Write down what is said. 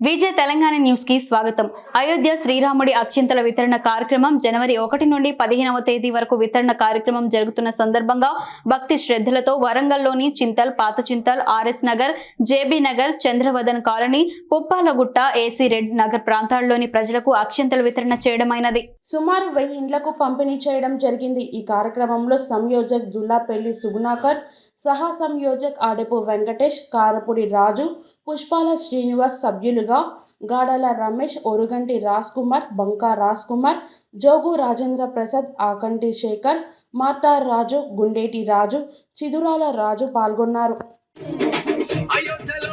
విజయ తెలంగాణ న్యూస్కి స్వాగతం. అయోధ్య శ్రీరాముడి అత్యంతల వితరణ కార్యక్రమం జనవరి ఒకటి నుండి పదిహేనవ తేదీ వరకు వితరణ కార్యక్రమం జరుగుతున్న సందర్భంగా భక్తి శ్రద్ధలతో వరంగల్లోని చింతల్ పాత Chintal RS Nagar JB Nagar Chandravadan colony Puppalagutta AC red Nagar ప్రాంతాల్లోని ప్రజలకు అక్షంతల వితరణ చేయడమైనది. సుమారు వెయ్యి ఇండ్లకు పంపిణీ చేయడం జరిగింది. ఈ కార్యక్రమంలో సంయోజక్ జుల్లాపల్లి సుగుణాకర్ సహా సంయోజక్ ఆడెపు వెంకటేష్ కారపుడి రాజు పుష్పాల శ్రీనివాస్ సభ్యులుగా గాడాల రమేష్ ఒరుగంటి రాజ్ కుమార్ బంకా రాజ్ కుమార్ జోగు రాజేంద్ర ప్రసాద్ ఆకంటి శేఖర్ మార్తార్ రాజు గుండేటి రాజు చిదురాల రాజు పాల్గొన్నారు. అయోధ్యలో